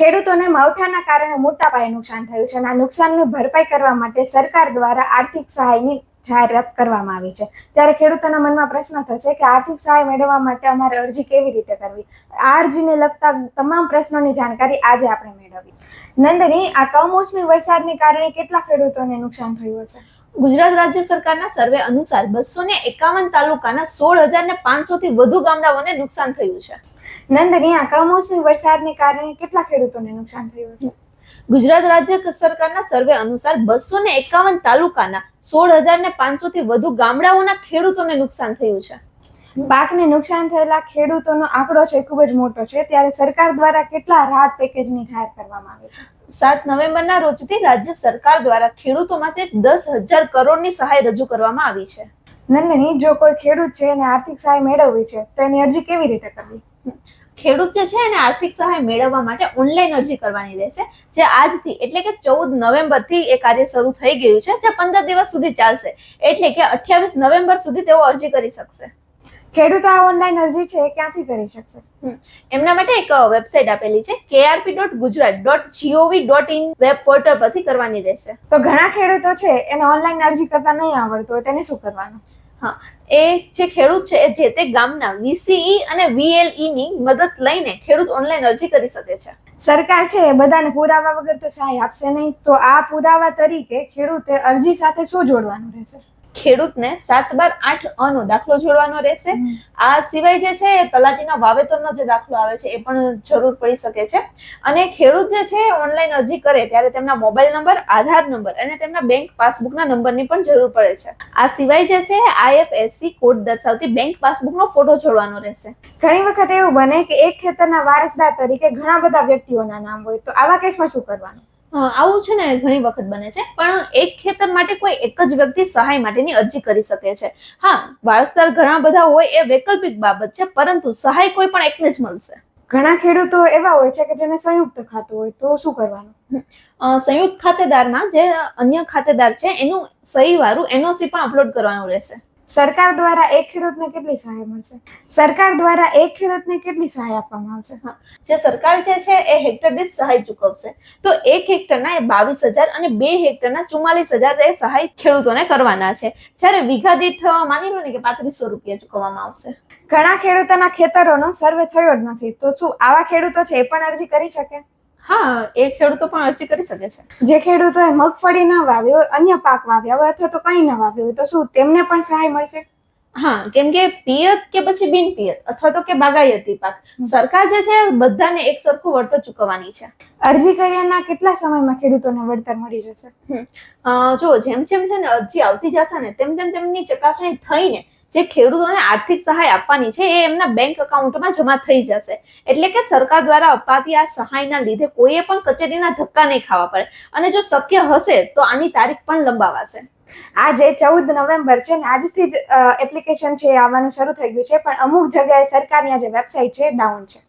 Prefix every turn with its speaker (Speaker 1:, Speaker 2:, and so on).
Speaker 1: ખેડૂતોને માવઠાના કારણે મોટા પાયે નુકસાન થયું છે અને આ નુકસાનની ભરપાઈ કરવા માટે સરકાર દ્વારા આર્થિક સહાયની જાહેરાત કરવામાં આવી છે. ત્યારે ખેડૂતોના મનમાં પ્રશ્ન થશે કે આર્થિક સહાય મેળવવા માટે અમારે અરજી કેવી રીતે કરવી? આ અરજીને લગતા તમામ પ્રશ્નોની જાણકારી આજે આપણે મેળવી. નંદની, આ કમોસમી વરસાદને કારણે કેટલા ખેડૂતોને નુકસાન થયું છે
Speaker 2: ગુજરાત રાજ્ય સરકારના સર્વે અનુસાર બસો ને એકાવન તાલુકાના સોળ હજાર ને પાંચસો થી વધુ ગામડાઓને નુકસાન થયું છે.
Speaker 1: નંદની આ કમોસમી વરસાદને કારણે કેટલા ખેડૂતોને નુકસાન થયું છે
Speaker 2: ગુજરાત રાજ્ય સરકારના સર્વે અનુસાર બસો ને એકાવન તાલુકાના સોળ હજાર ને પાંચસો થી વધુ ગામડાઓના ખેડૂતોને નુકસાન થયું છે.
Speaker 1: પાકને નુકસાન થયેલા ખેડૂતોનો આંકડો છે ખૂબ જ મોટો છે. ત્યારે સરકાર દ્વારા કેટલા રાહત પેકેજની જાહેર કરવામાં આવી છે?
Speaker 2: સાત નવેમ્બરના રોજથી રાજ્ય સરકાર દ્વારા ખેડૂતો માટે દસ હજાર કરોડની સહાય રજૂ કરવામાં આવી છે.
Speaker 1: નંદની જો કોઈ ખેડૂત છે એને આર્થિક સહાય મેળવવી છે તો એની અરજી કેવી રીતે કરવી?
Speaker 2: ખેડૂત જે છે એને આર્થિક સહાય મેળવવા માટે ઓનલાઈન અરજી કરવાની રહેશે જે આજથી એટલે કે ચૌદ નવેમ્બરથી એ કાર્ય શરૂ થઈ ગયું છે જે પંદર દિવસ સુધી ચાલશે. એટલે કે અઠ્યાવીસ નવેમ્બર સુધી તેઓ અરજી કરી શકશે.
Speaker 1: ખેડૂતો આ ઓનલાઈન અરજી છે એ ક્યાંથી કરી શકશે?
Speaker 2: એમના માટે એક વેબસાઇટ આપેલી છે KRP dot Gujarat dot GOV dot in web portal પરથી કરવાની રહેશે.
Speaker 1: તો ઘણા ખેડૂતો છે એને ઓનલાઈન અરજી કરતા નહીં આવડતું હોય તેને શું કરવાનું?
Speaker 2: હા. એ જે ખેડૂત છે એ જે તે ગામના વીસીઈ અને વીએલઈ ની મદદ લઈને ખેડૂત ઓનલાઈન અરજી કરી શકે છે.
Speaker 1: સરકાર છે એ બધાને પુરાવા વગર તો સહાય આપશે નહીં તો આ પુરાવા તરીકે ખેડૂતે અરજી સાથે શું જોડવાનું રહેશે?
Speaker 2: ખેડૂતને સાત બાર આઠ અનો દાખલો જોડવાનો રહેશે. આ સિવાય જે છે એ તલાટીના વાવેતરનો જે દાખલો આવે છે એ પણ જરૂર પડી શકે છે. અને ખેડૂત જે છે ઓનલાઈન અરજી કરે ત્યારે તેમના મોબાઈલ નંબર આધાર નંબર અને તેમના બેંક પાસબુકના નંબરની પણ જરૂર પડે છે. આ સિવાય જે છે આઈએફએસસી કોડ દર્શાવતી બેંક પાસબુકનો ફોટો જોડવાનો રહેશે.
Speaker 1: ઘણી વખત એવું બને કે એક ખેતરના વારસદાર તરીકે ઘણા બધા વ્યક્તિઓના નામ હોય. તો આવા કેસમાં શું કરવાનું?
Speaker 2: આવું છે ને ઘણી વખત બને છે પણ એક ખેતર માટે કોઈ એક જ વ્યક્તિ સહાય માટેની અરજી કરી શકે છે. હા વારસદાર ઘણા બધા હોય એ વૈકલ્પિક બાબત છે પરંતુ સહાય કોઈ પણ એકને જ મળશે.
Speaker 1: ઘણા ખેડૂતો એવા હોય છે કે જેને સંયુક્ત ખાતું હોય તો શું કરવાનું?
Speaker 2: સંયુક્ત ખાતેદારમાં જે અન્ય ખાતેદાર છે એનું સહી વાળું એનઓસી પણ અપલોડ કરવાનું રહેશે.
Speaker 1: સરકાર દ્વારા એક ખેડૂતને કેટલી સહાય મળશે? સરકાર દ્વારા એક ખેડૂતને કેટલી સહાય આપવામાં આવશે?
Speaker 2: જે સરકાર જે છે એ હેક્ટર દીઠ સહાય ચૂકવશે. તો એક હેક્ટરના એ બાવીસ હજાર અને બે હેક્ટરના ચુમ્માલીસ હજાર એ સહાય ખેડૂતોને કરવાના છે. જ્યારે વીઘા દીઠ માની લો ને કે પાંત્રીસો રૂપિયા ચૂકવવામાં આવશે.
Speaker 1: ઘણા ખેડૂતોના ખેતરોનો સર્વે થયો જ નથી. તો શું આવા ખેડૂતો છે એ પણ અરજી કરી શકે?
Speaker 2: હા એ ખેડૂતો પણ અરજી કરી શકે છે.
Speaker 1: જે ખેડૂતોએ મગફળી ન વાવી હોય અન્ય પાક વાવ્યા હોય અથવા તો કંઈ ન વાવ્યું હોય તો શું તેમને પણ સહાય મળશે?
Speaker 2: હા કેમ કે પિયત કે પછી બિન પિયત અથવા તો કે બાગાયતી પાક. સરકાર જે છે બધાને એક સરખું વળતર ચૂકવવાની છે.
Speaker 1: અરજી કર્યાના કેટલા સમયમાં ખેડૂતોને વળતર મળી જશે?
Speaker 2: જો જેમ જેમ છે ને અરજી આવતી જશે ને તેમ તેમ તેમની ચકાસણી થઈને જે ખેડૂતોને આર્થિક સહાય આપવાની છે એ એમના બેંક એકાઉન્ટમાં જમા થઈ જશે. એટલે કે સરકાર દ્વારા અપાતી આ સહાયના લીધે કોઈએ પણ કચેરીના ધક્કા નહીં ખાવા પડે. અને જો શક્ય હશે તો આની તારીખ પણ લંબાવાશે.
Speaker 1: આજે ચૌદ નવેમ્બર છે ને આજથી જ એપ્લિકેશન છે આવવાનું શરૂ થઈ ગયું છે, પણ અમુક જગ્યાએ સરકારની આ જે વેબસાઇટ છે ડાઉન છે.